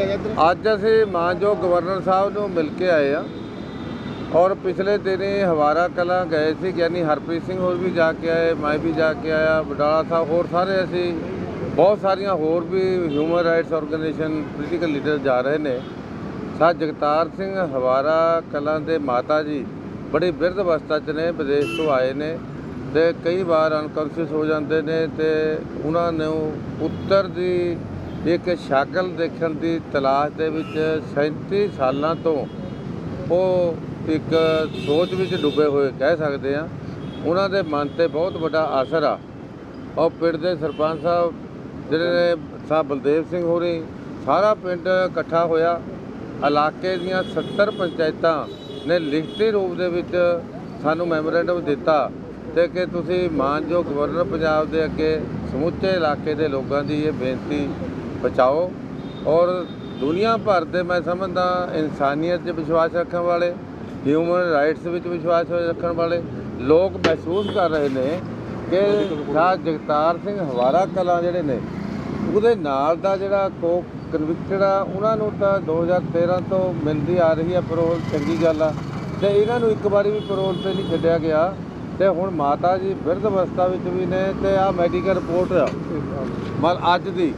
ਆ ਜਾ ਇੱਧਰ? ਅੱਜ ਅਸੀਂ ਮਾਨਯੋਗ ਗਵਰਨਰ ਸਾਹਿਬ ਨੂੰ ਮਿਲ ਕੇ ਆਏ ਆ ਔਰ ਪਿਛਲੇ ਦਿਨੀ ਹਵਾਰਾ ਕਲਾਂ ਗਏ ਸੀ ਗਿਆਨੀ ਹਰਪ੍ਰੀਤ ਸਿੰਘ ਹੋਰ ਵੀ ਜਾ ਕੇ ਆਏ, ਮੈਂ ਵੀ ਜਾ ਕੇ ਆਇਆ ਬਡਾਲਾ ਸਾਹਿਬ ਹੋਰ ਸਾਰੇ ਅਸੀਂ, ਬਹੁਤ ਸਾਰੀਆਂ ਹੋਰ ਵੀ human rights organisation political leader ਜਾ ਰਹੇ ਨੇ। ਸਾ ਜਗਤਾਰ ਸਿੰਘ ਹਵਾਰਾ ਕਲਾਂ ਦੇ ਮਾਤਾ ਜੀ ਬੜੀ ਬਿਰਧ ਅਵਸਥਾ 'ਚ ਨੇ, ਵਿਦੇਸ਼ ਤੋਂ ਆਏ ਨੇ ਤੇ ਕਈ ਵਾਰ ਅਨਕੌਂਸ਼ੀਅਸ ਹੋ ਜਾਂਦੇ ਨੇ ਤੇ ਉਹਨਾਂ ਨੂੰ ਉੱਤਰ ਦੀ ਇੱਕ ਸ਼ਾਕਲ ਦੇਖਣ ਦੀ ਤਲਾਸ਼ ਦੇ ਵਿੱਚ 37 ਸਾਲਾਂ ਤੋਂ ਉਹ ਇੱਕ ਸੋਚ ਵਿੱਚ ਡੁੱਬੇ ਹੋਏ ਕਹਿ ਸਕਦੇ ਆ ਉਹਨਾਂ ਦੇ ਮਨ ਤੇ ਬਹੁਤ ਵੱਡਾ ਅਸਰ ਆ। ਉਹ ਪਿੰਡ ਦੇ ਸਰਪੰਚ ਸਾਹਿਬ, ਜਿਹੜੇ ਨੇ ਸਾਹਿਬ ਬਲਦੇਵ ਸਿੰਘ ਹੋਰੀ, ਸਾਰਾ ਪਿੰਡ ਇਕੱਠਾ ਹੋਇਆ। ਇਲਾਕੇ ਦੀਆਂ 70 ਪੰਚਾਇਤਾਂ ਨੇ ਲਿਖਤੀ ਰੂਪ ਦੇ ਵਿੱਚ ਸਾਨੂੰ ਮੈਮੋਰੈਂਡਮ ਦਿੱਤਾ ਤੇ ਕਿ ਤੁਸੀਂ ਮਾਨਯੋਗ ਗਵਰਨਰ ਪੰਜਾਬ ਦੇ ਅੱਗੇ ਸਮੁੱਚੇ ਇਲਾਕੇ ਦੇ ਲੋਕਾਂ ਦੀ ਇਹ ਬੇਨਤੀ ਪਹੁੰਚਾਓ ਔਰ ਦੁਨੀਆ ਭਰ ਦੇ ਮੈਂ ਸਮਝਦਾ ਇਨਸਾਨੀਅਤ 'ਚ ਵਿਸ਼ਵਾਸ ਰੱਖਣ ਵਾਲੇ ਹਿਊਮਨ ਰਾਈਟਸ ਵਿੱਚ ਵਿਸ਼ਵਾਸ ਰੱਖਣ ਵਾਲੇ ਲੋਕ ਮਹਿਸੂਸ ਕਰ ਰਹੇ ਨੇ ਕਿ ਸ਼ਾਹ ਜਗਤਾਰ ਸਿੰਘ ਹਵਾਰਾ ਕਲਾਂ ਜਿਹੜੇ ਨੇ ਉਹਦੇ ਨਾਲ ਦਾ ਜਿਹੜਾ ਕੋ ਕਨਵਿਕਟਡ ਆ ਉਹਨਾਂ ਨੂੰ ਤਾਂ 2013 ਤੋਂ ਮਿਲਦੀ ਆ ਰਹੀ ਹੈ ਪਰੋਲ ਚੰਗੀ ਗੱਲ ਆ। ਤੇ ਇਹਨਾਂ ਨੂੰ ਇੱਕ ਵਾਰੀ ਵੀ ਪਰੋਲ ਤੇ ਨਹੀਂ ਛੱਡਿਆ ਗਿਆ। ਤੇ ਹੁਣ ਮਾਤਾ ਜੀ ਬਿਰਧ ਅਵਸਥਾ ਵਿੱਚ ਵੀ ਨੇ ਤੇ ਆ। ਮੈਡੀਕਲ ਰਿਪੋਰਟ ਮਲ ਅੱਜ ਦੀ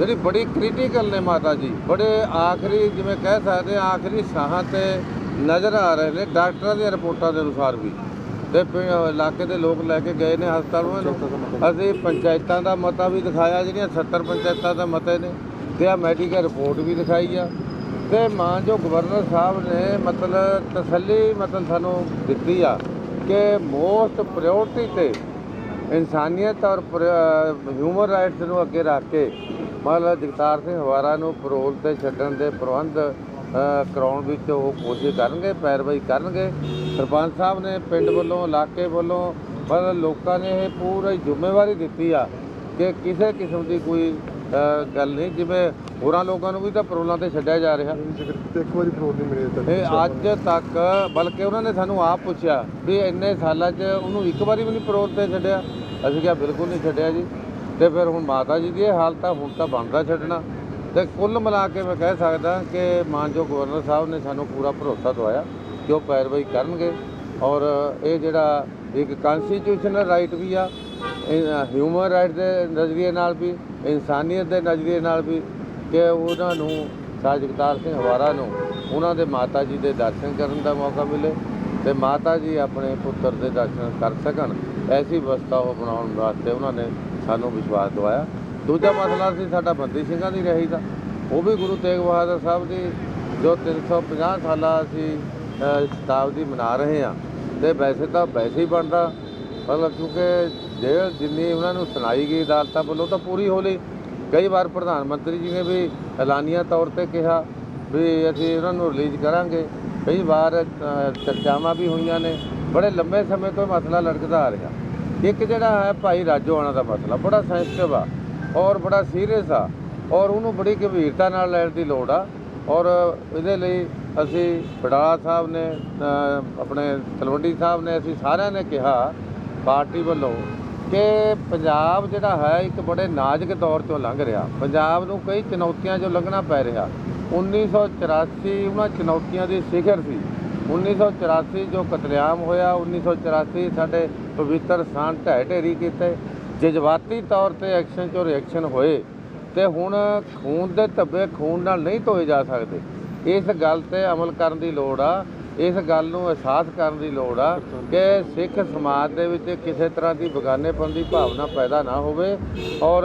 ਜਿਹੜੀ ਬੜੀ ਕ੍ਰਿਟੀਕਲ ਨੇ ਮਾਤਾ ਜੀ, ਬੜੇ ਆਖਰੀ ਜਿਵੇਂ ਕਹਿ ਸਕਦੇ ਆ ਆਖਰੀ ਸਾਹਾਂ ਤੇ ਨਜ਼ਰ ਆ ਰਹੇ ਨੇ, ਡਾਕਟਰਾਂ ਦੀਆਂ ਰਿਪੋਰਟਾਂ ਦੇ ਅਨੁਸਾਰ ਵੀ। ਤੇ ਪਿੰ- ਇਲਾਕੇ ਦੇ ਲੋਕ ਲੈ ਕੇ ਗਏ ਨੇ ਹਸਪਤਾਲ। ਨੂੰ ਅਸੀਂ ਪੰਚਾਇਤਾਂ ਦਾ ਮਤਾ ਵੀ ਦਿਖਾਇਆ, ਜਿਹੜੀਆਂ 70 ਪੰਚਾਇਤਾਂ ਦਾ ਮਤੇ ਨੇ, ਤੇ ਆ ਮੈਡੀਕਲ ਰਿਪੋਰਟ ਵੀ ਦਿਖਾਈ ਆ। ਤੇ ਮਾਂ ਜੋ ਗਵਰਨਰ ਸਾਹਿਬ ਨੇ ਮਤਲਬ ਤਸੱਲੀ ਮਤਲਬ ਸਾਨੂੰ ਦਿੱਤੀ ਆ ਕਿ ਮੋਸਟ ਪ੍ਰਾਇੋਰਟੀ ਤੇ ਇਨਸਾਨੀਅਤ ਔਰ ਹਿਊਮਨ ਰਾਈਟਸ ਨੂੰ ਅੱਗੇ ਰੱਖ ਕੇ ਮਤਲਬ ਜਗਤਾਰ ਸਿੰਘ ਹਵਾਰਾ ਨੂੰ ਪਰੋਲ ਤੇ ਛੱਡਣ ਦੇ ਪ੍ਰਬੰਧ ਕਰਾਉਣ ਵਿੱਚ ਉਹ ਕੋਸ਼ਿਸ਼ ਕਰਨਗੇ ਪੈਰਵਾਈ ਕਰਨਗੇ। ਸਰਪੰਚ ਸਾਹਿਬ ਨੇ ਪਿੰਡ ਵੱਲੋਂ ਇਲਾਕੇ ਵੱਲੋਂ ਮਤਲਬ ਲੋਕਾਂ ਨੇ ਇਹ ਪੂਰੀ ਜ਼ਿੰਮੇਵਾਰੀ ਦਿੱਤੀ ਆ ਕਿ ਕਿਸੇ ਕਿਸਮ ਦੀ ਕੋਈ ਗੱਲ ਨਹੀਂ। ਜਿਵੇਂ ਹੋਰਾਂ ਲੋਕਾਂ ਨੂੰ ਵੀ ਤਾਂ ਪਰੋਲਾਂ ਤੇ ਛੱਡਿਆ ਜਾ ਰਿਹਾ। ਇੱਕ ਵਾਰੀ ਫਰੋਡ ਨਹੀਂ ਮਿਲੇ ਇਹ ਅੱਜ ਤੱਕ ਬਲਕਿ ਉਹਨਾਂ ਨੇ ਸਾਨੂੰ ਆਪ ਪੁੱਛਿਆ ਵੀ ਇੰਨੇ ਸਾਲਾਂ 'ਚ ਉਹਨੂੰ ਇੱਕ ਵਾਰੀ ਵੀ ਨਹੀਂ ਪਰੋਲ ਤੇ ਛੱਡਿਆ। ਅਸੀਂ ਕਿਹਾ ਬਿਲਕੁਲ ਨਹੀਂ ਛੱਡਿਆ ਜੀ। ਤੇ ਫਿਰ ਹੁਣ ਮਾਤਾ ਜੀ ਦੀ ਇਹ ਹਾਲਤ ਆ ਹੁਣ ਤਾਂ ਬਣਦਾ ਛੱਡਣਾ। ਤੇ ਕੁੱਲ ਮਿਲਾ ਕੇ ਮੈਂ ਕਹਿ ਸਕਦਾ ਕਿ ਮਾਨਯੋਗ ਗਵਰਨਰ ਸਾਹਿਬ ਨੇ ਸਾਨੂੰ ਪੂਰਾ ਭਰੋਸਾ ਦਵਾਇਆ ਕਿ ਉਹ ਪੈਰਵਾਈ ਕਰਨਗੇ। ਔਰ ਇਹ ਜਿਹੜਾ ਇੱਕ ਕਨਸਟੀਟਿਊਸ਼ਨਲ ਰਾਈਟ ਵੀ ਆ ਹਿਊਮਨ ਰਾਈਟ ਦੇ ਨਜ਼ਰੀਏ ਨਾਲ ਵੀ, ਇਨਸਾਨੀਅਤ ਦੇ ਨਜ਼ਰੀਏ ਨਾਲ ਵੀ ਕਿ ਉਹਨਾਂ ਨੂੰ ਸ਼ਾਹ ਜਗਤਾਰ ਸਿੰਘ ਹਵਾਰਾ ਨੂੰ ਉਹਨਾਂ ਦੇ ਮਾਤਾ ਜੀ ਦੇ ਦਰਸ਼ਨ ਕਰਨ ਦਾ ਮੌਕਾ ਮਿਲੇ ਤੇ ਮਾਤਾ ਜੀ ਆਪਣੇ ਪੁੱਤਰ ਦੇ ਦਰਸ਼ਨ ਕਰ ਸਕਣ। ਐਸੀ ਵਿਵਸਥਾ ਉਹ ਬਣਾਉਣ ਵਾਸਤੇ ਉਹਨਾਂ ਨੇ ਸਾਨੂੰ ਵਿਸ਼ਵਾਸ ਦਿਵਾਇਆ। ਦੂਜਾ ਮਸਲਾ ਸੀ, ਸਾਡਾ ਬੰਦੀ ਸਿੰਘਾਂ ਦੀ ਰਹੀ ਦਾ। ਉਹ ਵੀ ਗੁਰੂ ਤੇਗ ਬਹਾਦਰ ਸਾਹਿਬ ਦੀ, ਜੋ 350 ਸਾਲਾ ਅਸੀਂ ਸ਼ਤਾਬਦੀ ਮਨਾ ਰਹੇ ਹਾਂ। ਤੇ ਵੈਸੇ ਤਾਂ ਵੈਸੇ ਹੀ ਬਣਦਾ। ਮਤਲਬ ਕਿਉਂਕਿ ਜੇ ਜਿੰਨੀ ਉਹਨਾਂ ਨੂੰ ਸੁਣਾਈ ਗਈ ਅਦਾਲਤਾਂ ਵੱਲੋਂ ਤਾਂ ਪੂਰੀ ਹੋ ਲਈ। ਕਈ ਵਾਰ ਪ੍ਰਧਾਨ ਮੰਤਰੀ ਜੀ ਨੇ ਵੀ ਐਲਾਨੀਆ ਤੌਰ ਤੇ ਕਿਹਾ ਵੀ ਅਸੀਂ ਉਹਨਾਂ ਨੂੰ ਰਿਲੀਜ਼ ਕਰਾਂਗੇ। ਕਈ ਵਾਰ ਚਰਚਾਵਾਂ ਵੀ ਹੋਈਆਂ ਨੇ। ਬੜੇ ਲੰਬੇ ਸਮੇਂ ਤੋਂ ਮਸਲਾ ਲੜਕਦਾ ਆ ਰਿਹਾ। ਇੱਕ ਜਿਹੜਾ ਹੈ ਭਾਈ ਰਾਜੋਆਣਾ ਦਾ ਮਸਲਾ, ਬੜਾ ਸੈਂਸਿਟਿਵ ਆ ਔਰ ਬੜਾ ਸੀਰੀਅਸ ਆ ਔਰ ਉਹਨੂੰ ਬੜੀ ਗੰਭੀਰਤਾ ਨਾਲ ਲੈਣ ਦੀ ਲੋੜ ਆ ਔਰ ਇਹਦੇ ਲਈ ਅਸੀਂ ਬਡਾਲਾ ਸਾਹਿਬ ਨੇ ਆਪਣੇ ਤਲਵੰਡੀ ਸਾਹਿਬ ਨੇ, ਅਸੀਂ ਸਾਰਿਆਂ ਨੇ ਕਿਹਾ ਪਾਰਟੀ ਵੱਲੋਂ ਕਿ ਪੰਜਾਬ ਜਿਹੜਾ ਹੈ ਇੱਕ ਬੜੇ ਨਾਜ਼ੁਕ ਦੌਰ ਚੋਂ ਲੰਘ ਰਿਹਾ। ਪੰਜਾਬ ਨੂੰ ਕਈ ਚੁਣੌਤੀਆਂ ਚੋਂ ਲੰਘਣਾ ਪੈ ਰਿਹਾ। 1984 ਉਹਨਾਂ ਚੁਣੌਤੀਆਂ ਦੀ ਸਿਖਰ ਸੀ। 1984 ਜੋ ਕਤਲੇਆਮ ਹੋਇਆ 1984 ਸਾਡੇ ਪਵਿੱਤਰ ਸਥਾਨ ਢਹਿ ਢੇਰੀ ਕੀਤੇ। ਜਜ਼ਬਾਤੀ ਤੌਰ ਤੇ ਐਕਸ਼ਨ ਚੋਂ ਰਿਐਕਸ਼ਨ ਹੋਏ ਤੇ ਹੁਣ ਖੂਨ ਦੇ ਧੱਬੇ ਖੂਨ ਨਾਲ ਨਹੀਂ ਧੋਏ ਜਾ ਸਕਦੇ। ਇਸ ਗੱਲ ਤੇ ਅਮਲ ਕਰਨ ਦੀ ਲੋੜ ਆ। ਇਸ ਗੱਲ ਨੂੰ ਅਹਿਸਾਸ ਕਰਨ ਦੀ ਲੋੜ ਆ ਕਿ ਸਿੱਖ ਸਮਾਜ ਦੇ ਵਿੱਚ ਕਿਸੇ ਤਰ੍ਹਾਂ ਦੀ ਬਗਾਨੇਪਨ ਦੀ ਭਾਵਨਾ ਪੈਦਾ ਨਾ ਹੋਵੇ। ਔਰ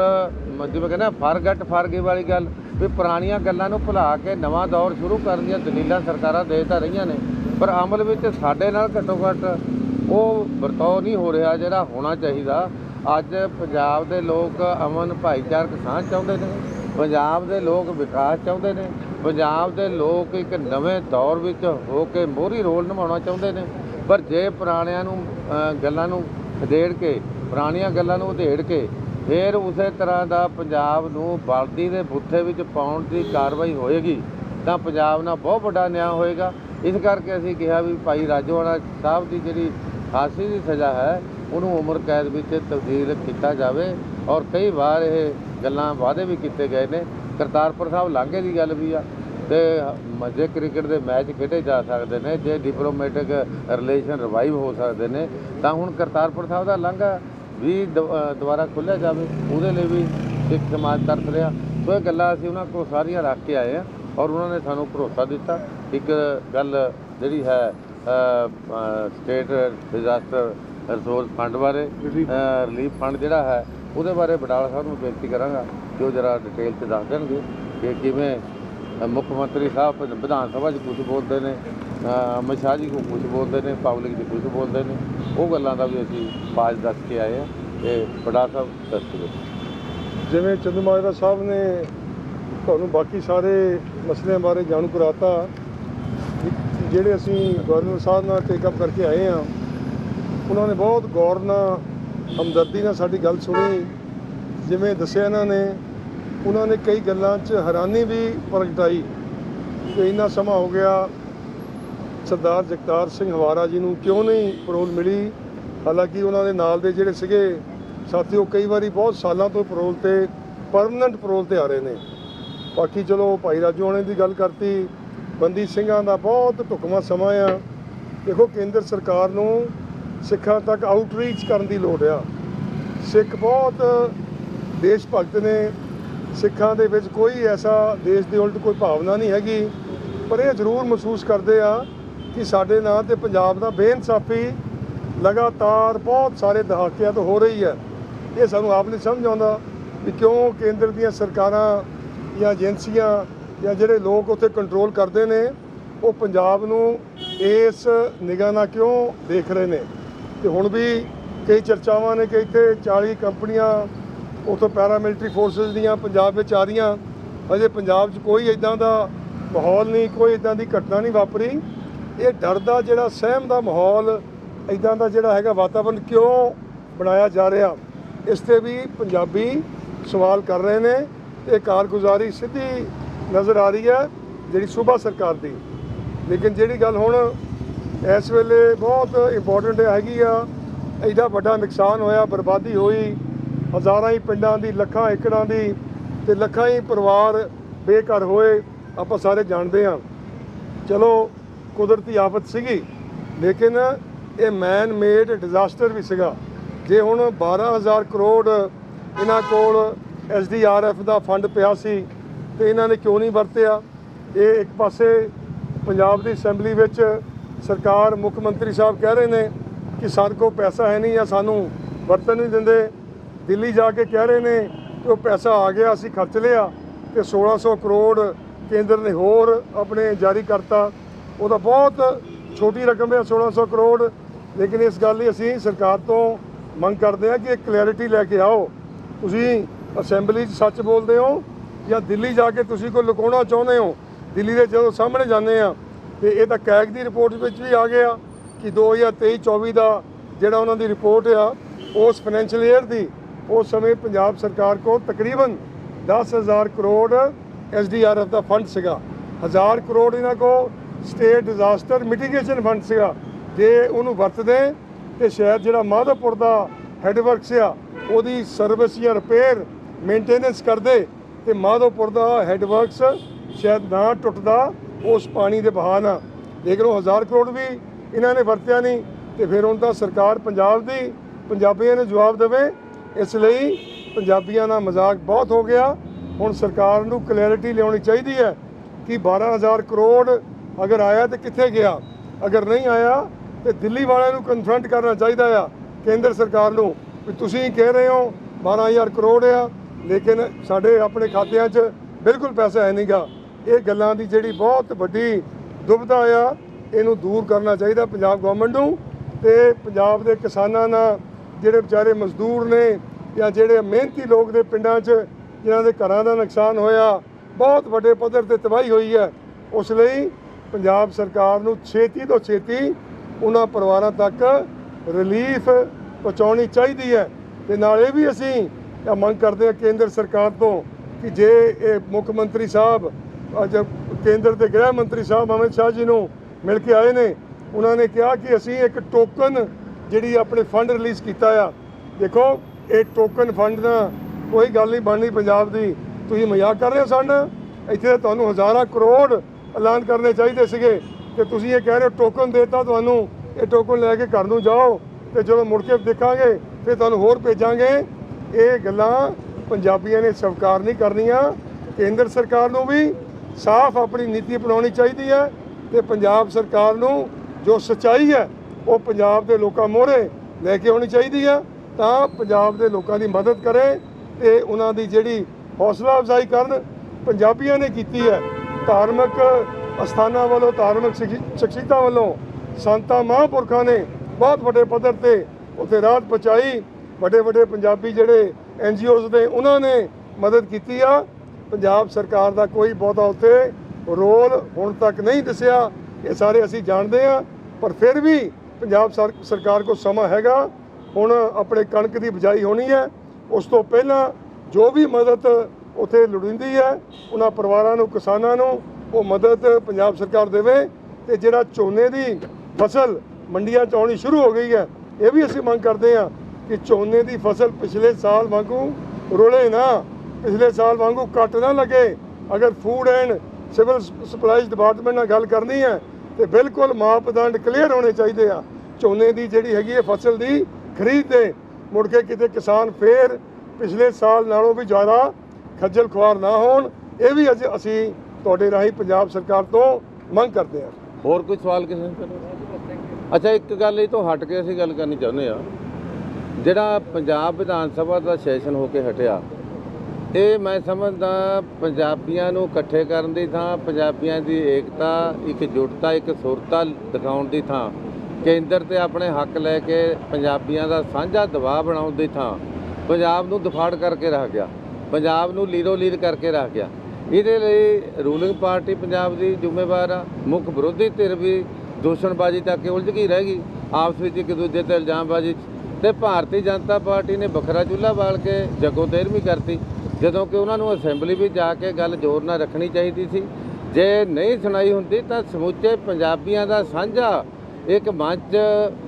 ਜਿਵੇਂ ਕਹਿੰਦਾ ਫਰਗਟ ਫਰਗੀ ਵਾਲੀ ਗੱਲ ਵੀ ਪੁਰਾਣੀਆਂ ਗੱਲਾਂ ਨੂੰ ਭੁਲਾ ਕੇ ਨਵਾਂ ਦੌਰ ਸ਼ੁਰੂ ਕਰਨ ਦੀਆਂ ਦਲੀਲਾਂ ਸਰਕਾਰਾਂ ਦੇ ਤਾਂ ਰਹੀਆਂ ਨੇ। ਪਰ ਅਮਲ ਵਿੱਚ ਸਾਡੇ ਨਾਲ ਘੱਟੋ ਘੱਟ ਉਹ ਵਰਤਾਓ ਨਹੀਂ ਹੋ ਰਿਹਾ ਜਿਹੜਾ ਹੋਣਾ ਚਾਹੀਦਾ। ਅੱਜ ਪੰਜਾਬ ਦੇ ਲੋਕ ਅਮਨ ਭਾਈਚਾਰਕ ਸਾਂਝ ਚਾਹੁੰਦੇ ਨੇ। ਪੰਜਾਬ ਦੇ ਲੋਕ ਵਿਕਾਸ ਚਾਹੁੰਦੇ ਨੇ। ਪੰਜਾਬ ਦੇ ਲੋਕ ਇੱਕ ਨਵੇਂ ਦੌਰ ਵਿੱਚ ਹੋ ਕੇ ਮੋਹਰੀ ਰੋਲ ਨਿਭਾਉਣਾ ਚਾਹੁੰਦੇ ਨੇ। ਪਰ ਜੇ ਪੁਰਾਣਿਆਂ ਨੂੰ ਗੱਲਾਂ ਨੂੰ ਖਦੇੜ ਕੇ, ਪੁਰਾਣੀਆਂ ਗੱਲਾਂ ਨੂੰ ਉਧੇੜ ਕੇ ਫਿਰ ਉਸੇ ਤਰ੍ਹਾਂ ਦਾ ਪੰਜਾਬ ਨੂੰ ਬਲਦੀ ਦੇ ਬੁੱਥੇ ਵਿੱਚ ਪਾਉਣ ਦੀ ਕਾਰਵਾਈ ਹੋਏਗੀ, ਤਾਂ ਪੰਜਾਬ ਨਾਲ ਬਹੁਤ ਵੱਡਾ ਨਿਆਂ ਹੋਏਗਾ। ਇਸ ਕਰਕੇ ਅਸੀਂ ਕਿਹਾ ਵੀ ਭਾਈ ਰਾਜੋਆਣਾ ਸਾਹਿਬ ਦੀ ਜਿਹੜੀ ਫਾਂਸੀ ਦੀ ਸਜ਼ਾ ਹੈ, ਉਹਨੂੰ ਉਮਰ ਕੈਦ ਵਿੱਚ ਤਬਦੀਲ ਕੀਤਾ ਜਾਵੇ ਔਰ ਕਈ ਵਾਰ ਇਹ ਗੱਲਾਂ ਵਾਅਦੇ ਵੀ ਕੀਤੇ ਗਏ ਨੇ। ਕਰਤਾਰਪੁਰ ਸਾਹਿਬ ਲਾਂਘੇ ਦੀ ਗੱਲ ਵੀ ਆ ਤੇ ਮੱਝੇ ਕ੍ਰਿਕਟ ਦੇ ਮੈਚ ਖੇਡੇ ਜਾ ਸਕਦੇ ਨੇ, ਜੇ ਡਿਪਲੋਮੈਟਿਕ ਰਿਲੇਸ਼ਨ ਰਿਵਾਈਵ ਹੋ ਸਕਦੇ ਨੇ, ਤਾਂ ਹੁਣ ਕਰਤਾਰਪੁਰ ਸਾਹਿਬ ਦਾ ਲਾਂਘਾ ਵੀ ਦ- ਦੁਬਾਰਾ ਖੋਲ੍ਹਿਆ ਜਾਵੇ, ਉਹਦੇ ਲਈ ਵੀ ਸਿੱਖ ਸਮਾਜ ਤਰਸ ਰਿਹਾ। ਸੋ ਇਹ ਗੱਲਾਂ ਅਸੀਂ ਉਹਨਾਂ ਕੋਲ ਸਾਰੀਆਂ ਰੱਖ ਕੇ ਆਏ ਆ ਔਰ ਉਹਨਾਂ ਨੇ ਸਾਨੂੰ ਭਰੋਸਾ ਦਿੱਤਾ। ਇੱਕ ਗੱਲ ਜਿਹੜੀ ਹੈ ਸਟੇਟ ਡਿਜ਼ਾਸਟਰ ਰਿਸੋਰਸ ਫੰਡ ਬਾਰੇ ਰਿਲੀਫ ਫੰਡ ਜਿਹੜਾ ਹੈ ਉਹਦੇ ਬਾਰੇ ਬਡਾਲਾ ਸਾਹਿਬ ਨੂੰ ਬੇਨਤੀ ਕਰਾਂਗਾ ਕਿ ਉਹ ਜਰਾ ਡਿਟੇਲ 'ਚ ਦੱਸ ਦੇਣਗੇ ਕਿ ਕਿਵੇਂ ਮੁੱਖ ਮੰਤਰੀ ਸਾਹਿਬ ਵਿਧਾਨ ਸਭਾ 'ਚ ਕੁਝ ਬੋਲਦੇ ਨੇ ਅਮਿਤ ਸ਼ਾਹ ਜੀ ਕੋ ਕੁਝ ਬੋਲਦੇ ਨੇ ਪਬਲਿਕ 'ਚ ਕੁਝ ਬੋਲਦੇ ਨੇ ਉਹ ਗੱਲਾਂ ਦਾ ਵੀ ਅਸੀਂ ਬਾਜ ਦੱਸ ਕੇ ਆਏ ਆ ਤੇ ਬੜਾ ਸਾਹਿਬ ਦੱਸ ਦਿਓ। ਜਿਵੇਂ ਚੰਦੂਮਾਜਰਾ ਸਾਹਿਬ ਨੇ ਤੁਹਾਨੂੰ ਬਾਕੀ ਸਾਰੇ ਮਸਲਿਆਂ ਬਾਰੇ ਜਾਣੂ ਕਰਾਤਾ ਜਿਹੜੇ ਅਸੀਂ ਗਵਰਨਰ ਸਾਹਿਬ ਨਾਲ ਟੇਕਅਪ ਕਰਕੇ ਆਏ ਆ ਉਹਨਾਂ ਨੇ ਬਹੁਤ ਗੌਰ ਨਾਲ, ਹਮਦਰਦੀ ਨਾਲ ਸਾਡੀ ਗੱਲ ਸੁਣੀ। ਜਿਵੇਂ ਦੱਸਿਆ ਇਹਨਾਂ ਨੇ, ਉਹਨਾਂ ਨੇ ਕਈ ਗੱਲਾਂ 'ਚ ਹੈਰਾਨੀ ਵੀ ਪ੍ਰਗਟਾਈ ਕਿ ਇੰਨਾ ਸਮਾਂ ਹੋ ਗਿਆ, ਸਰਦਾਰ ਜਗਤਾਰ ਸਿੰਘ ਹਵਾਰਾ ਜੀ ਨੂੰ ਕਿਉਂ ਨਹੀਂ ਪਰੋਲ ਮਿਲੀ? ਹਾਲਾਂਕਿ ਉਹਨਾਂ ਦੇ ਨਾਲ ਦੇ ਜਿਹੜੇ ਸੀਗੇ ਸਾਥੀ ਉਹ ਕਈ ਵਾਰੀ ਬਹੁਤ ਸਾਲਾਂ ਤੋਂ ਪਰੋਲ ਤੇ ਪਰਮਨੈਂਟ ਪਰੋਲ ਤੇ ਆ ਰਹੇ ਨੇ। ਬਾਕੀ ਚਲੋ ਭਾਈ ਰਾਜੂ ਆਣੇ ਦੀ ਗੱਲ ਕਰਤੀ। ਬੰਦੀ ਸਿੰਘਾਂ ਦਾ ਬਹੁਤ ਢੁਕਵਾਂ ਸਮਾਂ ਆ। ਦੇਖੋ, ਕੇਂਦਰ ਸਰਕਾਰ ਨੂੰ ਸਿੱਖਾਂ ਤੱਕ ਆਊਟਰੀਚ ਕਰਨ ਦੀ ਲੋੜ ਆ। ਸਿੱਖ ਬਹੁਤ ਦੇਸ਼ ਭਗਤ ਨੇ। ਸਿੱਖਾਂ ਦੇ ਵਿੱਚ ਕੋਈ ਐਸਾ ਦੇਸ਼ ਦੇ ਉਲਟ ਕੋਈ ਭਾਵਨਾ ਨਹੀਂ ਹੈਗੀ। ਪਰ ਇਹ ਜ਼ਰੂਰ ਮਹਿਸੂਸ ਕਰਦੇ ਆ ਕਿ ਸਾਡੇ ਨਾਂ ਤੇ ਪੰਜਾਬ ਦਾ ਬੇਇਨਸਾਫੀ ਲਗਾਤਾਰ ਬਹੁਤ ਸਾਰੇ ਦਹਾਕਿਆਂ ਤੋਂ ਹੋ ਰਹੀ ਹੈ। ਇਹ ਸਾਨੂੰ ਆਪ ਨਹੀਂ ਸਮਝ ਆਉਂਦਾ ਵੀ ਕਿਉਂ ਕੇਂਦਰ ਦੀਆਂ ਸਰਕਾਰਾਂ ਜਾਂ ਏਜੰਸੀਆਂ ਜਾਂ ਜਿਹੜੇ ਲੋਕ ਉੱਥੇ ਕੰਟਰੋਲ ਕਰਦੇ ਨੇ, ਉਹ ਪੰਜਾਬ ਨੂੰ ਇਸ ਨਿਗਾਹ ਨਾਲ ਕਿਉਂ ਦੇਖ ਰਹੇ ਨੇ? ਤੇ ਹੁਣ ਵੀ ਕਈ ਚਰਚਾਵਾਂ ਨੇ ਕਿ ਇੱਥੇ 40 ਕੰਪਨੀਆਂ ਉਥੋਂ ਪੈਰਾਮਿਲਟਰੀ ਫੋਰਸਸ ਦੀਆਂ ਪੰਜਾਬ ਵਿੱਚ ਆ ਰਹੀਆਂ। ਅਜੇ ਪੰਜਾਬ 'ਚ ਕੋਈ ਇਦਾਂ ਦਾ ਮਾਹੌਲ ਨਹੀਂ, ਕੋਈ ਇਦਾਂ ਦੀ ਘਟਨਾ ਨਹੀਂ ਵਾਪਰੀ। ਇਹ ਡਰ ਦਾ ਜਿਹੜਾ ਸਹਿਮ ਦਾ ਮਾਹੌਲ ਇਦਾਂ ਦਾ ਜਿਹੜਾ ਹੈਗਾ ਵਾਤਾਵਰਣ ਕਿਉਂ ਬਣਾਇਆ ਜਾ ਰਿਹਾ? ਇਸ ਤੇ ਵੀ ਪੰਜਾਬੀ ਸਵਾਲ ਕਰ ਰਹੇ ਨੇ ਇਹ ਕਾਰਗੁਜ਼ਾਰੀ ਸਿੱਧੀ ਨਜ਼ਰ ਆ ਰਹੀ ਹੈ, ਜਿਹੜੀ ਸੂਬਾ ਸਰਕਾਰ ਦੀ। ਲੇਕਿਨ ਜਿਹੜੀ ਗੱਲ ਹੁਣ ਇਸ ਵੇਲੇ ਬਹੁਤ ਇੰਪੋਰਟੈਂਟ ਹੈਗੀ ਆ ਐਡਾ ਵੱਡਾ ਨੁਕਸਾਨ ਹੋਇਆ, ਬਰਬਾਦੀ ਹੋਈ, ਹਜ਼ਾਰਾਂ ਹੀ ਪਿੰਡਾਂ ਦੀ, ਲੱਖਾਂ ਏਕੜਾਂ ਦੀ ਤੇ ਲੱਖਾਂ ਹੀ ਪਰਿਵਾਰ ਬੇਘਰ ਹੋਏ, ਆਪਾਂ ਸਾਰੇ ਜਾਣਦੇ ਹਾਂ। ਚਲੋ, ਕੁਦਰਤੀ ਆਫਤ ਸੀਗੀ, ਲੇਕਿਨ ਇਹ ਮੈਨ ਮੇਡ ਡਿਜ਼ਾਸਟਰ ਵੀ ਸੀਗਾ। ਜੇ ਹੁਣ 12000 ਕਰੋੜ ਇਹਨਾਂ ਕੋਲ ਐਸਡੀਆਰਐਫ ਦਾ ਫੰਡ ਪਿਆ ਸੀ ਤੇ ਇਹਨਾਂ ਨੇ ਕਿਉਂ ਨਹੀਂ ਵਰਤਿਆ? ਇਹ ਇੱਕ ਪਾਸੇ ਪੰਜਾਬ ਦੀ ਅਸੈਂਬਲੀ ਵਿੱਚ ਸਰਕਾਰ, ਮੁੱਖ ਮੰਤਰੀ ਸਾਹਿਬ ਕਹਿ ਰਹੇ ਨੇ ਕਿ ਸਾਡੇ ਕੋਲ ਪੈਸਾ ਹੈ ਨਹੀਂ ਜਾਂ ਸਾਨੂੰ ਵਰਤਣ ਨਹੀਂ ਦਿੰਦੇ। ਦਿੱਲੀ ਜਾ ਕੇ ਕਹਿ ਰਹੇ ਨੇ ਕਿ ਉਹ ਪੈਸਾ ਆ ਗਿਆ, ਅਸੀਂ ਖਰਚ ਲਿਆ ਤੇ 1600 ਕਰੋੜ ਕੇਂਦਰ ਨੇ ਹੋਰ ਆਪਣੇ ਜਾਰੀ ਕਰਤਾ। ਉਹਦਾ ਬਹੁਤ ਛੋਟੀ ਰਕਮ ਹੈ 1600 ਕਰੋੜ। ਲੇਕਿਨ ਇਸ ਗੱਲ ਲਈ ਅਸੀਂ ਸਰਕਾਰ ਤੋਂ ਮੰਗ ਕਰਦੇ ਹਾਂ ਕਿ ਇੱਕ ਕਲੈਰਿਟੀ ਲੈ ਕੇ ਆਓ। ਤੁਸੀਂ ਅਸੈਂਬਲੀ 'ਚ ਸੱਚ ਬੋਲਦੇ ਹੋ ਜਾਂ ਦਿੱਲੀ ਜਾ ਕੇ ਤੁਸੀਂ ਕੋਈ ਲੁਕਾਉਣਾ ਚਾਹੁੰਦੇ ਹੋ, ਦਿੱਲੀ ਦੇ ਜਦੋਂ ਸਾਹਮਣੇ ਜਾਂਦੇ ਆ, ਤੇ ਇਹ ਤਾਂ ਕੈਗ ਦੀ ਰਿਪੋਰਟ ਵਿੱਚ ਵੀ ਆ ਗਿਆ ਕਿ 2023-24 ਦਾ ਜਿਹੜਾ ਉਹਨਾਂ ਦੀ ਰਿਪੋਰਟ ਆ, ਉਸ ਫਾਈਨੈਂਸ਼ੀਅਲ ਈਅਰ ਦੀ, ਉਸ ਸਮੇਂ ਪੰਜਾਬ ਸਰਕਾਰ ਕੋਲ ਤਕਰੀਬਨ 10000 ਕਰੋੜ ਐਸਡੀਆਰਐਫ ਦਾ ਫੰਡ ਸੀਗਾ। 1000 ਕਰੋੜ ਇਹਨਾਂ ਕੋਲ ਸਟੇਟ ਡਿਜ਼ਾਸਟਰ ਮਿਟੀਗੇਸ਼ਨ ਫੰਡ ਸੀਗਾ। ਜੇ ਉਹਨੂੰ ਵਰਤਦੇ ਤੇ ਸ਼ਾਇਦ ਜਿਹੜਾ ਮਾਧੋਪੁਰ ਦਾ ਹੈਡਵਰਕਸ ਆ ਉਹਦੀ ਸਰਵਿਸ ਜਾਂ ਰਿਪੇਅਰ ਮੇਨਟੇਨੈਂਸ ਕਰਦੇ ਤੇ ਮਾਧੋਪੁਰ ਦਾ ਹੈਡਵਰਕਸ ਸ਼ਾਇਦ ਨਾ ਟੁੱਟਦਾ, ਉਸ ਪਾਣੀ ਦੇ ਬਹਾਅ ਨਾਲ ਲੇਕਿਨ ਉਹ 1000 ਕਰੋੜ ਵੀ ਇਹਨਾਂ ਨੇ ਵਰਤਿਆ ਨਹੀਂ ਤੇ ਫਿਰ ਹੁਣ ਤਾਂ ਸਰਕਾਰ ਪੰਜਾਬ ਦੀ ਪੰਜਾਬੀਆਂ ਨੂੰ ਜਵਾਬ ਦੇਵੇ। ਇਸ ਲਈ ਪੰਜਾਬੀਆਂ ਦਾ ਮਜ਼ਾਕ ਬਹੁਤ ਹੋ ਗਿਆ। ਹੁਣ ਸਰਕਾਰ ਨੂੰ ਕਲੈਰਿਟੀ ਲਿਆਉਣੀ ਚਾਹੀਦੀ ਹੈ ਕਿ 12000 ਕਰੋੜ ਅਗਰ ਆਇਆ ਤੇ ਕਿੱਥੇ ਗਿਆ? ਅਗਰ ਨਹੀਂ ਆਇਆ ਤੇ ਦਿੱਲੀ ਵਾਲਿਆਂ ਨੂੰ ਕਨਫਰੰਟ ਕਰਨਾ ਚਾਹੀਦਾ ਆ, ਕੇਂਦਰ ਸਰਕਾਰ ਨੂੰ। ਵੀ ਤੁਸੀਂ ਕਹਿ ਰਹੇ ਹੋ 12000 ਕਰੋੜ ਆ ਲੇਕਿਨ ਸਾਡੇ ਆਪਣੇ ਖਾਤਿਆਂ 'ਚ ਬਿਲਕੁਲ ਪੈਸਾ ਹੈ ਨਹੀਂਗਾ। ਇਹ ਗੱਲਾਂ ਦੀ ਜਿਹੜੀ ਬਹੁਤ ਵੱਡੀ ਦੁਬਿਧਾ ਆ, ਇਹਨੂੰ ਦੂਰ ਕਰਨਾ ਚਾਹੀਦਾ ਪੰਜਾਬ ਗਵਰਨਮੈਂਟ ਨੂੰ ਤੇ ਪੰਜਾਬ ਦੇ ਕਿਸਾਨਾਂ ਨਾਲ ਜਿਹੜੇ ਵਿਚਾਰੇ ਮਜ਼ਦੂਰ ਨੇ ਜਾਂ ਜਿਹੜੇ ਮਿਹਨਤੀ ਲੋਕ ਦੇ ਪਿੰਡਾਂ 'ਚ ਜਿਨ੍ਹਾਂ ਦੇ ਘਰਾਂ ਦਾ ਨੁਕਸਾਨ ਹੋਇਆ, ਬਹੁਤ ਵੱਡੇ ਪੱਧਰ ਤੇ ਤਬਾਹੀ ਹੋਈ ਹੈ। ਉਸ ਲਈ ਪੰਜਾਬ ਸਰਕਾਰ ਨੂੰ ਛੇਤੀ ਤੋਂ ਛੇਤੀ ਉਹਨਾਂ ਪਰਿਵਾਰਾਂ ਤੱਕ ਰਿਲੀਫ ਪਹੁੰਚਾਉਣੀ ਚਾਹੀਦੀ ਹੈ ਤੇ ਨਾਲ ਇਹ ਵੀ ਅਸੀਂ ਇਹ ਮੰਗ ਕਰਦੇ ਹਾਂ ਕੇਂਦਰ ਸਰਕਾਰ ਤੋਂ ਕਿ ਜੇ ਇਹ ਮੁੱਖ ਮੰਤਰੀ ਸਾਹਿਬ, ਅੱਜ ਕੇਂਦਰ ਦੇ ਗ੍ਰਹਿ ਮੰਤਰੀ ਸਾਹਿਬ ਅਮਿਤ ਸ਼ਾਹ ਜੀ ਨੂੰ ਮਿਲ ਕੇ ਆਏ ਨੇ, ਉਹਨਾਂ ਨੇ ਕਿਹਾ ਕਿ ਅਸੀਂ ਇੱਕ ਟੋਕਨ ਜਿਹੜੀ ਆਪਣੇ ਫੰਡ ਰਿਲੀਜ਼ ਕੀਤਾ ਆ। ਦੇਖੋ, ਇਹ ਟੋਕਨ ਫੰਡ ਦਾ ਕੋਈ ਗੱਲ ਨਹੀਂ ਬਣਨੀ ਪੰਜਾਬ ਦੀ। ਤੁਸੀਂ ਮਜ਼ਾਕ ਕਰ ਰਹੇ ਹੋ ਸਾਨੂੰ? ਇੱਥੇ ਤੁਹਾਨੂੰ ਹਜ਼ਾਰਾਂ ਕਰੋੜ ਐਲਾਨ ਕਰਨੇ ਚਾਹੀਦੇ ਸੀਗੇ ਤੇ ਤੁਸੀਂ ਇਹ ਕਹਿ ਰਹੇ ਹੋ ਟੋਕਨ ਦੇਤਾ ਤੁਹਾਨੂੰ, ਇਹ ਟੋਕਨ ਲੈ ਕੇ ਘਰ ਨੂੰ ਜਾਓ ਤੇ ਜਦੋਂ ਮੁੜ ਕੇ ਦੇਖਾਂਗੇ, ਫਿਰ ਤੁਹਾਨੂੰ ਹੋਰ ਭੇਜਾਂਗੇ। ਇਹ ਗੱਲਾਂ ਪੰਜਾਬੀਆਂ ਨੇ ਸਵੀਕਾਰ ਨਹੀਂ ਕਰਨੀਆਂ। ਕੇਂਦਰ ਸਰਕਾਰ ਨੂੰ ਵੀ ਸਾਫ਼ ਆਪਣੀ ਨੀਤੀ ਬਣਾਉਣੀ ਚਾਹੀਦੀ ਹੈ ਤੇ ਪੰਜਾਬ ਸਰਕਾਰ ਨੂੰ ਜੋ ਸੱਚਾਈ ਹੈ, ਉਹ ਪੰਜਾਬ ਦੇ ਲੋਕਾਂ ਮੋਹਰੇ ਲੈ ਕੇ ਆਉਣੀ ਚਾਹੀਦੀ ਹੈ ਤਾਂ ਪੰਜਾਬ ਦੇ ਲੋਕਾਂ ਦੀ ਮਦਦ ਕਰੇ ਤੇ ਉਹਨਾਂ ਦੀ ਜਿਹੜੀ ਹੌਸਲਾ ਅਫਜ਼ਾਈ ਕਰਨ ਪੰਜਾਬੀਆਂ ਨੇ ਕੀਤੀ ਹੈ। ਧਾਰਮਿਕ ਅਸਥਾਨਾਂ ਵੱਲੋਂ, ਧਾਰਮਿਕ ਸ਼ਖੀ- ਸ਼ਖਸੀਅਤਾਂ ਵੱਲੋਂ ਸੰਤਾਂ, ਮਹਾਂਪੁਰਖਾਂ ਨੇ ਬਹੁਤ ਵੱਡੇ ਪੱਧਰ ਤੇ ਉੱਥੇ ਰਾਹਤ ਪਹੁੰਚਾਈ। ਵੱਡੇ ਵੱਡੇ ਪੰਜਾਬੀ ਜਿਹੜੇ ਐਨਜੀਓਜ਼ ਨੇ, ਉਹਨਾਂ ਨੇ ਮਦਦ ਕੀਤੀ ਆ। ਪੰਜਾਬ ਸਰਕਾਰ ਦਾ ਕੋਈ ਬਹੁਤਾ ਉੱਥੇ ਰੋਲ ਹੁਣ ਤੱਕ ਨਹੀਂ ਦੱਸਿਆ। ਇਹ ਸਾਰੇ ਅਸੀਂ ਜਾਣਦੇ ਆ, ਪਰ ਫਿਰ ਵੀ ਪੰਜਾਬ ਸਰ- ਸਰਕਾਰ ਕੋਲ ਸਮਾਂ ਹੈਗਾ। ਹੁਣ ਆਪਣੇ ਕਣਕ ਦੀ ਬਿਜਾਈ ਹੋਣੀ ਹੈ। ਉਸ ਤੋਂ ਪਹਿਲਾਂ ਜੋ ਵੀ ਮਦਦ ਉੱਥੇ ਲੋੜੀਂਦੀ ਹੈ, ਉਹਨਾਂ ਪਰਿਵਾਰਾਂ ਨੂੰ, ਕਿਸਾਨਾਂ ਨੂੰ ਉਹ ਮਦਦ ਪੰਜਾਬ ਸਰਕਾਰ ਦੇਵੇ ਤੇ ਜਿਹੜਾ ਝੋਨੇ ਦੀ ਫਸਲ ਮੰਡੀਆਂ 'ਚ ਆਉਣੀ ਸ਼ੁਰੂ ਹੋ ਗਈ ਹੈ, ਇਹ ਵੀ ਅਸੀਂ ਮੰਗ ਕਰਦੇ ਹਾਂ ਕਿ ਝੋਨੇ ਦੀ ਫਸਲ ਪਿਛਲੇ ਸਾਲ ਵਾਂਗੂ ਰੁਲੇ ਨਾ, ਪਿਛਲੇ ਸਾਲ ਵਾਂਗੂ ਕੱਟ ਨਾ ਲੱਗੇ। ਅਗਰ food and civil supplies department ਨਾਲ ਗੱਲ ਕਰਨੀ ਹੈ, ਤੇ ਬਿਲਕੁਲ ਮਾਪਦੰਡ ਕਲੀਅਰ ਹੋਣੇ ਚਾਹੀਦੇ ਆ। ਝੋਨੇ ਦੀ ਜਿਹੜੀ ਹੈਗੀ ਹੈ ਫਸਲ ਦੀ ਖਰੀਦ ਦੇ ਮੁੜ ਕੇ ਕਿਤੇ ਕਿਸਾਨ ਫੇਰ ਪਿਛਲੇ ਸਾਲ ਨਾਲੋਂ ਵੀ ਜ਼ਿਆਦਾ ਖੱਜਲ ਖੁਆਰ ਨਾ ਹੋਣ, ਇਹ ਵੀ ਅੱਜ ਅਸੀਂ ਤੁਹਾਡੇ ਰਾਹੀਂ ਪੰਜਾਬ ਸਰਕਾਰ ਤੋਂ ਮੰਗ ਕਰਦੇ ਹਾਂ। ਹੋਰ ਕੋਈ ਸਵਾਲ ਕਿਸੇ ਨੂੰ? ਅੱਛਾ, ਇੱਕ ਗੱਲ ਇਹ ਤੋਂ ਹਟ ਕੇ ਅਸੀਂ ਗੱਲ ਕਰਨੀ ਚਾਹੁੰਦੇ ਆ ਜਿਹੜਾ ਪੰਜਾਬ ਵਿਧਾਨ ਸਭਾ ਦਾ ਸੈਸ਼ਨ ਹੋ ਕੇ ਹਟਿਆ, ਇਹ ਮੈਂ ਸਮਝਦਾ ਪੰਜਾਬੀਆਂ ਨੂੰ ਇਕੱਠੇ ਕਰਨ ਦੀ ਥਾਂ, ਪੰਜਾਬੀਆਂ ਦੀ ਏਕਤਾ, ਇੱਕ ਜੁਟਤਾ ਇੱਕ ਸੁਰਤਾ ਦਿਖਾਉਣ ਦੀ ਥਾਂ, ਕੇਂਦਰ ਤੇ ਆਪਣੇ ਹੱਕ ਲੈ ਕੇ ਪੰਜਾਬੀਆਂ ਦਾ ਸਾਂਝਾ ਦਬਾਅ ਬਣਾਉਣ ਦੀ ਥਾਂ, ਪੰਜਾਬ ਨੂੰ ਦਫਾੜ ਕਰਕੇ ਰੱਖ ਗਿਆ, ਪੰਜਾਬ ਨੂੰ ਲੀਰੋ ਲੀਰ ਕਰਕੇ ਰੱਖ ਗਿਆ। ਇਹਦੇ ਲਈ ਰੂਲਿੰਗ ਪਾਰਟੀ ਪੰਜਾਬ ਦੀ ਜ਼ਿੰਮੇਵਾਰ ਆ, ਮੁੱਖ ਵਿਰੋਧੀ ਧਿਰ ਵੀ ਦੂਸ਼ਣਬਾਜ਼ੀ ਤੱਕ ਉਲਝ ਗਈ ਰਹਿ ਗਈ, ਆਪਸ ਵਿੱਚ ਇੱਕ ਦੂਜੇ ਤੇ ਇਲਜ਼ਾਮਬਾਜ਼ੀ ਤੇ ਭਾਰਤੀ ਜਨਤਾ ਪਾਰਟੀ ਨੇ ਵੱਖਰਾ ਚੁੱਲ੍ਹਾ ਬਾਲ ਕੇ ਜੱਗੋ ਤੇਰਵੀਂ ਕਰਤੀ, ਜਦੋਂ ਕਿ ਉਹਨਾਂ ਨੂੰ ਅਸੈਂਬਲੀ ਵਿੱਚ ਜਾ ਕੇ ਗੱਲ ਜ਼ੋਰ ਨਾਲ ਰੱਖਣੀ ਚਾਹੀਦੀ ਸੀ। ਜੇ ਨਹੀਂ ਸੁਣਾਈ ਹੁੰਦੀ ਤਾਂ ਸਮੁੱਚੇ ਪੰਜਾਬੀਆਂ ਦਾ ਸਾਂਝਾ ਇੱਕ ਮੰਚ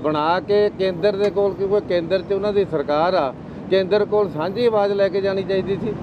ਬਣਾ ਕੇ ਕੇਂਦਰ ਦੇ ਕੋਲ, ਕਿਉਂਕਿ ਕੇਂਦਰ 'ਚ ਉਹਨਾਂ ਦੀ ਸਰਕਾਰ ਆ, ਕੇਂਦਰ ਕੋਲ ਸਾਂਝੀ ਆਵਾਜ਼ ਲੈ ਕੇ ਜਾਣੀ ਚਾਹੀਦੀ ਸੀ।